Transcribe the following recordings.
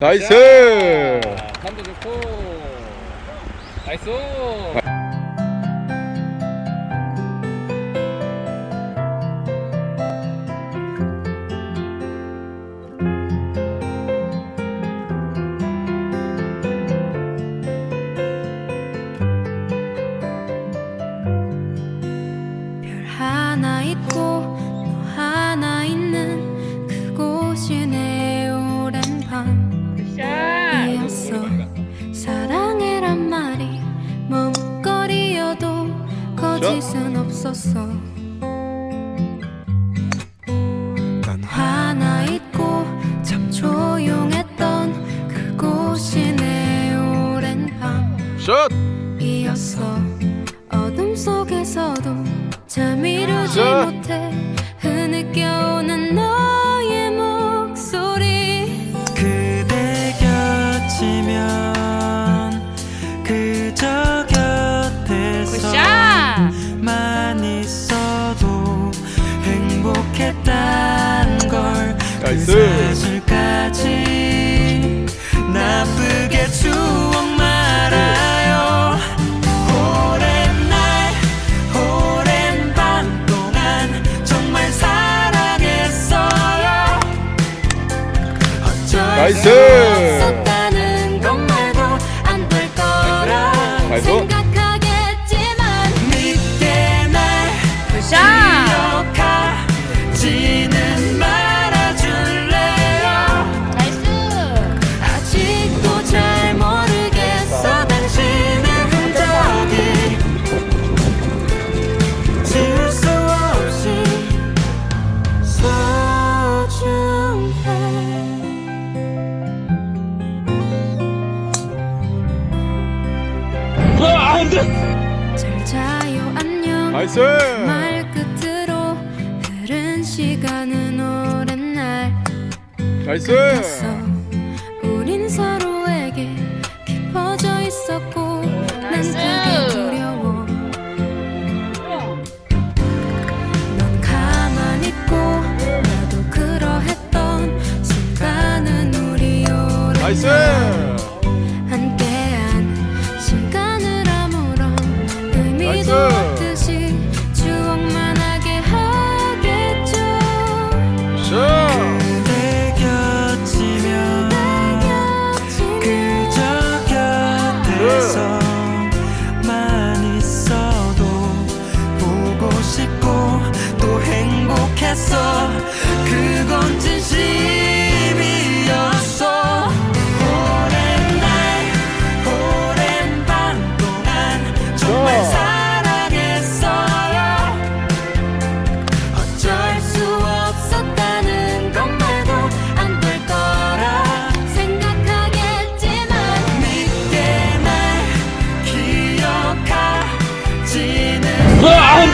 나이스! 아, 한도 좋고. 나이스! 그렇죠? 가질 순 없었어 난 하나 있고 참 조용했던 그곳이 내 오랜 슛! 밤이었어 어둠 속에서도 잠 이루지 자. 못해 흐느껴 나이스. 사실까지 나쁘게 추억 말아요. 오랜 날, 오랜 밤 동안 정말 사랑했어요. 어쩔 수 나이스 말 끝으로 흐른 시간은 오랜 날 나이스 끝났어.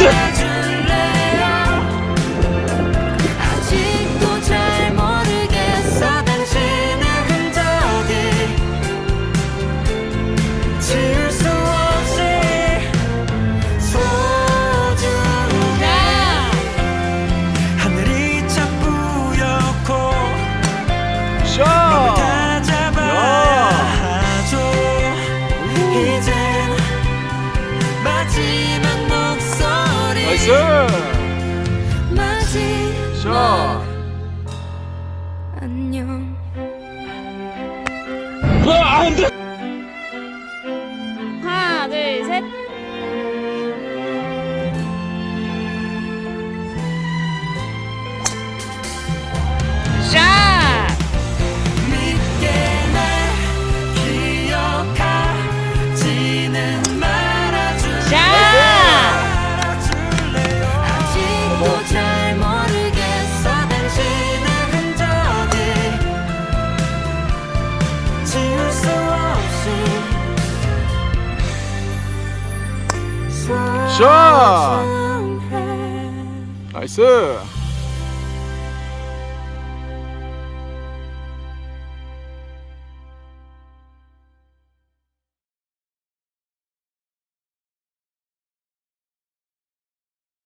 Thank you. 안녕. 아 안돼. 샷! 나이스!